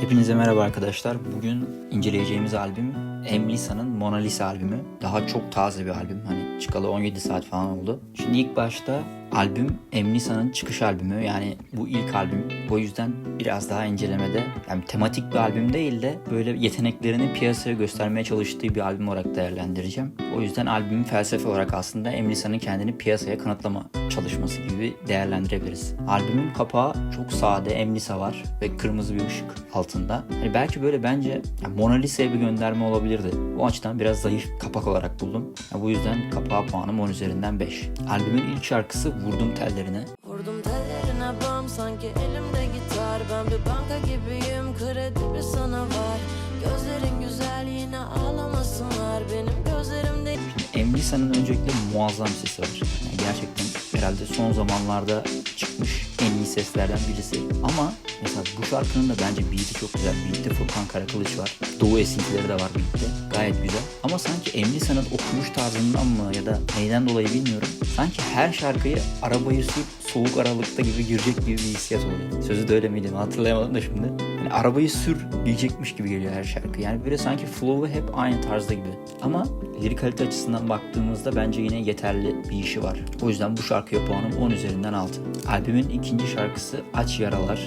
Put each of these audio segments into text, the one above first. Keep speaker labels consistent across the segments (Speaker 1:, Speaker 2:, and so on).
Speaker 1: Hepinize merhaba arkadaşlar. Bugün inceleyeceğimiz albüm Emlisa'nın Mona Lisa albümü. Daha çok taze bir albüm. Hani çıkalı 17 saat falan oldu. Şimdi ilk başta albüm Emlisa'nın çıkış albümü. Yani bu ilk albüm. O yüzden biraz daha incelemede yani tematik bir albüm değil de böyle yeteneklerini piyasaya göstermeye çalıştığı bir albüm olarak değerlendireceğim. O yüzden albümün felsefe olarak aslında Emlisa'nın kendini piyasaya kanıtlama çalışması gibi değerlendirebiliriz. Albümün kapağı çok sade, Emlisa var ve kırmızı bir ışık altında. Hani belki böyle bence yani Mona Lisa'ya bir gönderme olabilirdi. O açıdan biraz zayıf kapak olarak buldum. Yani bu yüzden kapağa puanım 10 üzerinden 5. Albümün ilk şarkısı Vurdum Tellerine.
Speaker 2: Vurdum tellerine bam sanki elimde gitar Ben bir banka gibiyim kredi bir sana var Gözlerin güzel yine ağlamasınlar Benim gözlerimde
Speaker 1: Emlisa'nın öncelikle muazzam sesi var. Yani gerçekten herhalde son zamanlarda çıkmış en iyi seslerden birisi. Ama mesela bu şarkının da bence beat'i çok güzel. Beat'te Furkan Karakılıç var. Doğu esintileri de var beat'te. Gayet güzel. Ama sanki Emlisa'nın okumuş tarzından mı ya da neyden dolayı bilmiyorum. Sanki her şarkıyı arabayı sürüp soğuk aralıkta gibi girecek gibi bir hissiyat oluyor. Sözü de öyle miydi hatırlayamadım da şimdi. Yani arabayı sür diyecekmiş gibi geliyor her şarkı. Yani böyle sanki flow'u hep aynı tarzda gibi. Ama lirikalite açısından baktığımızda bence yine yeterli bir işi var. O yüzden bu şarkıya puanım 10 üzerinden 6. Albümün ikinci şarkısı Aç Yaralar.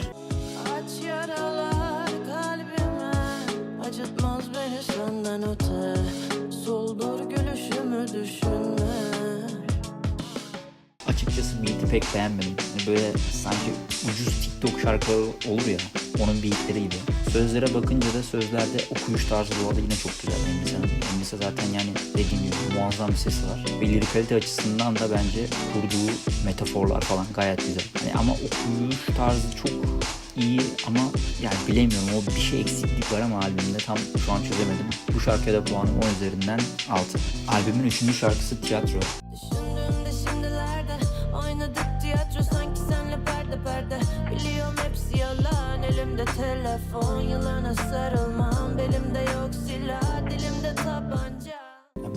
Speaker 2: aç yaralar kalbime Acıtmaz beni senden öte Soldur gülüşümü düşünme
Speaker 1: Açıkçası beat'i pek beğenmedim. Yani böyle sanki ucuz TikTok şarkıları olur ya. Onun beatleri gibi. Sözlere bakınca da sözlerde okuyuş tarzı bu arada yine çok güzel. Emisa zaten yani dediğim gibi muazzam bir sesi var. Ve lirikalite açısından da bence kurduğu metaforlar falan gayet güzel. Hani ama okuyuş tarzı çok iyi ama yani bilemiyorum o bir şey eksiklik var ama albümde tam şu an çözemedim. Bu şarkıya da puanım 10 üzerinden 6. Albümün 3. şarkısı Tiyatro.
Speaker 2: Perde Biliyorum hepsi yalan Elimde telefon. Yılana sarılmam Belimde yok silah Dilimde tabanca.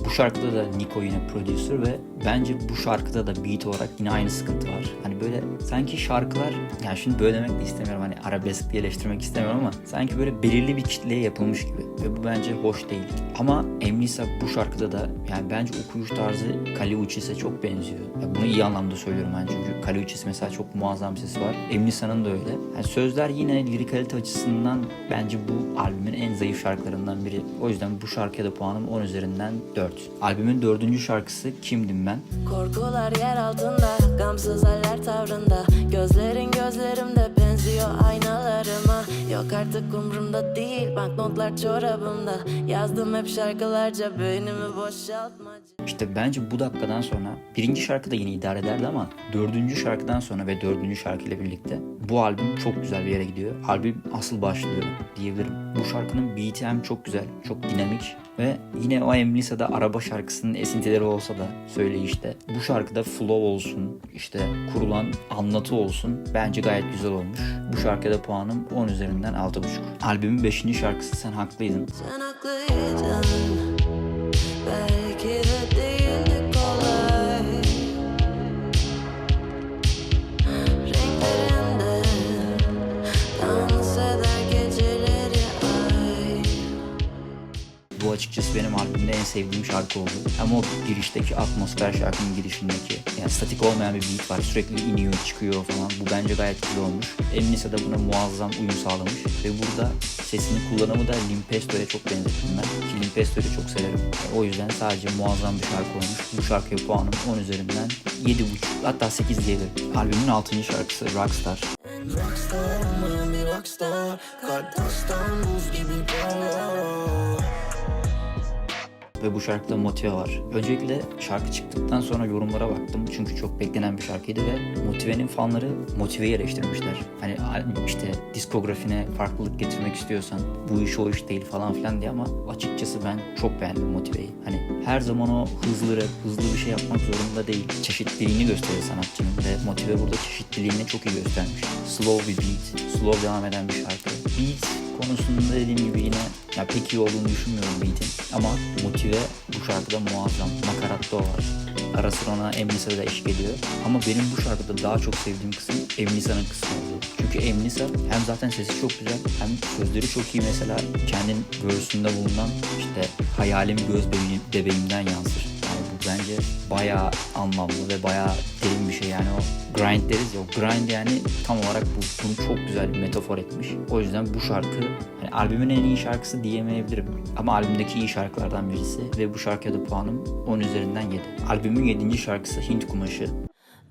Speaker 1: Bu şarkıda da Nico yine prodüser ve bence bu şarkıda da beat olarak yine aynı sıkıntı var. Hani böyle sanki şarkılar, yani şimdi böyle demek de istemiyorum hani arabesk diye eleştirmek istemiyorum ama sanki böyle belirli bir kitleye yapılmış gibi ve bu bence hoş değil. Ama Emlisa bu şarkıda da yani bence okuyuş tarzı Kali Uchis'e çok benziyor. Ya bunu iyi anlamda söylüyorum ben çünkü Kali Uchis mesela çok muazzam bir sesi var. Emlisa'nın da öyle. Yani sözler yine lirikalite açısından bence bu albümün en zayıf şarkılarından biri. O yüzden bu şarkıya da puanım 10 üzerinden 4. Albümün dördüncü şarkısı Kimdim Ben?
Speaker 2: Korkular yer altında Gamsız haller tavrında. Gözlerin gözlerimde benziyor aynalarıma. Yok artık umrumda değil Banknotlar çorabımda. Yazdım hep şarkılarca Beynimi boşaltmaca
Speaker 1: İşte bence bu dakikadan sonra birinci şarkı da yine idare ederdi ama dördüncü şarkıdan sonra ve dördüncü şarkıyla birlikte bu albüm çok güzel bir yere gidiyor. Albüm asıl başlıyor diyebilirim. Bu şarkının beat'i hem çok güzel, çok dinamik ve yine o Emlisa'da araba şarkısının esintileri olsa da söyleyişte bu şarkıda flow olsun, işte kurulan anlatı olsun bence gayet güzel olmuş. Bu şarkıda puanım 10 üzerinden 6.5. Albümün 5. şarkısı Sen Haklıydın.
Speaker 2: Sen haklıydın
Speaker 1: açıkçası benim albümde en sevdiğim şarkı oldu. Ama o girişteki atmosfer şarkının girişindeki yani statik olmayan bir beat var. Sürekli iniyor çıkıyor falan. Bu bence gayet güzel olmuş. Emnisa da buna muazzam uyum sağlamış. Ve burada sesini kullanımı da Limpesto'ya çok benzettim ben. Ki Limpesto'yu çok severim. O yüzden sadece muazzam bir şarkı olmuş. Bu şarkıya puanım 10 üzerinden 7.5 hatta 8 diyebilirim. Albümün 6. şarkısı Rockstar.
Speaker 3: Rockstar rockstar Kardeşten buz gibi parlar
Speaker 1: ve bu şarkıda motive var. Öncelikle şarkı çıktıktan sonra yorumlara baktım çünkü çok beklenen bir şarkıydı ve Motive'nin fanları Motive'yi eleştirmişler. Hani işte diskografine farklılık getirmek istiyorsan bu iş o iş değil falan filan diye ama açıkçası ben çok beğendim Motive'yi. Hani her zaman o hızlı rap, hızlı bir şey yapmak zorunda değil. Çeşitliliğini gösteriyor sanatçının ve Motive burada çeşitliliğini çok iyi göstermiş. Slow bir beat, slow devam eden bir şarkı. Beat konusunda dediğim gibi yine ya pek iyi olduğunu düşünmüyorum beat'in ama motive bu şarkıda muazzam. Nakaratta o var. Ara sıra ona Emlisa da eşlik ediyor. Ama benim bu şarkıda daha çok sevdiğim kısım Emlisa'nın kısmı oldu. Çünkü Emlisa hem zaten sesi çok güzel hem sözleri çok iyi mesela. Kendin göğsünde bulunan işte hayalim göz bebeğim, bebeğimden yansır. Bence bayağı anlamlı ve bayağı derin bir şey yani o grind deriz ya o grind yani tam olarak bu. Bunu çok güzel bir metafor etmiş. O yüzden bu şarkı hani albümün en iyi şarkısı diyemeyebilirim. Ama albümdeki iyi şarkılardan birisi ve bu şarkıya da puanım 10 üzerinden 7. Albümün 7. şarkısı Hint Kumaşı.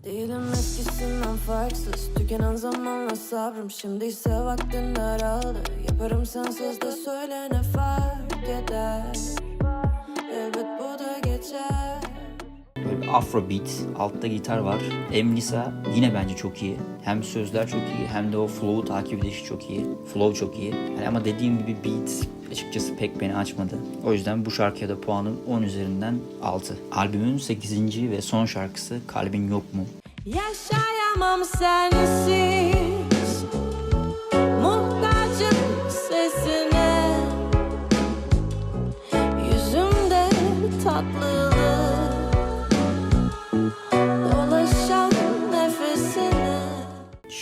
Speaker 2: Değilim eskisinden farksız Tükenen zamanla sabrım Şimdi ise vaktin daraldı Yaparım sensiz de söyle ne fark eder
Speaker 1: Afrobeat, altta gitar var. Emlisa yine bence çok iyi. Hem sözler çok iyi hem de o flow'u takip edişi çok iyi. Flow çok iyi. Yani ama dediğim gibi beat açıkçası pek beni açmadı. O yüzden bu şarkıya da puanım 10 üzerinden 6. Albümün 8. ve son şarkısı Kalbin Yok Mu?
Speaker 2: Yaşayamam sensiz Muhtacım sesine Yüzümde tatlılık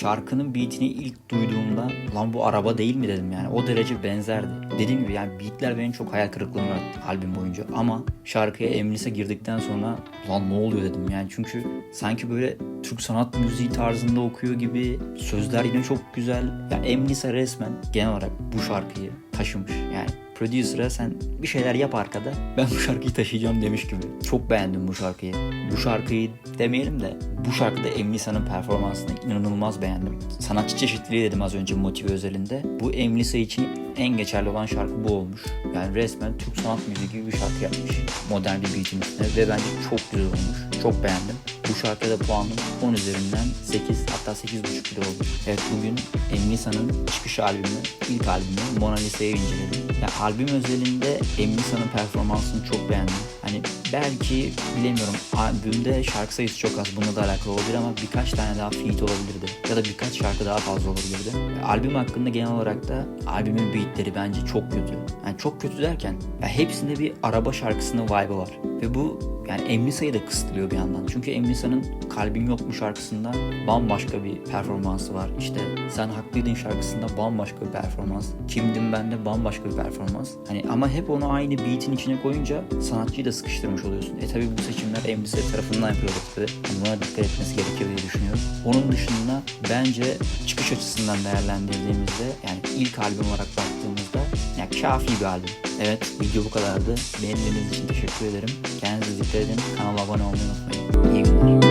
Speaker 1: Şarkının beatini ilk duyduğumda lan bu araba değil mi? dedim yani. O derece benzerdi. Dediğim gibi yani beatler beni çok hayal kırıklığına uğrattı albüm boyunca. Ama şarkıya Emlis'e girdikten sonra lan ne oluyor? dedim yani. Çünkü sanki böyle Türk sanat müziği tarzında okuyor gibi sözler yine çok güzel. Ya Emlis'e resmen genel olarak bu şarkıyı taşımış yani Producer'a sen bir şeyler yap arkada ben bu şarkıyı taşıyacağım demiş gibi. Çok beğendim bu şarkıyı. Bu şarkıyı demeyelim de bu şarkıda Emlisa'nın performansını inanılmaz beğendim. Sanatçı çeşitliliği dedim az önce motive özelinde. Bu Emlisa için en geçerli olan şarkı bu olmuş. Yani resmen Türk sanat müziği gibi bir şarkı yapmış. Modern bir beatin üstüne ve bence çok güzel olmuş. Çok beğendim. Bu şarkıda da puanım 10 üzerinden 8 hatta 8.5 bile oldu. Evet bugün Emlisa'nın çıkış albümü, ilk albümü Mona Lisa'yı inceledim. Yani albüm özelinde Emlisa'nın performansını çok beğendim. Hani belki bilemiyorum albümde şarkı sayısı çok az bununla da alakalı olabilir ama birkaç tane daha feat olabilirdi. Ya da birkaç şarkı daha fazla olabilirdi. Albüm hakkında genel olarak da albümün beatleri bence çok kötü. Yani çok kötü derken ya hepsinde bir araba şarkısının vibe'ı var. Ve bu yani Emlisa'yı da kısıtlıyor bir yandan. Çünkü Emlisa'nın Kalbim Yok mu şarkısında bambaşka bir performansı var. İşte Sen Haklıydın şarkısında bambaşka bir performans. Kimdim ben de bambaşka bir performans. Hani ama hep onu aynı beat'in içine koyunca sanatçıyı da sıkıştırmış oluyorsun. E tabi bu seçimler Emlisa tarafından yapılıyor. Yani buna dikkat etmesi gerekiyor diye düşünüyorum. Onun dışında bence çıkış açısından değerlendirdiğimizde yani ilk albüm olarak baktığımızda yani kafi bir albüm. Evet video bu kadardı. Beğendiğiniz için teşekkür ederim. Kendinize dikkat edin. Kanala abone olmayı unutmayın. İyi günler.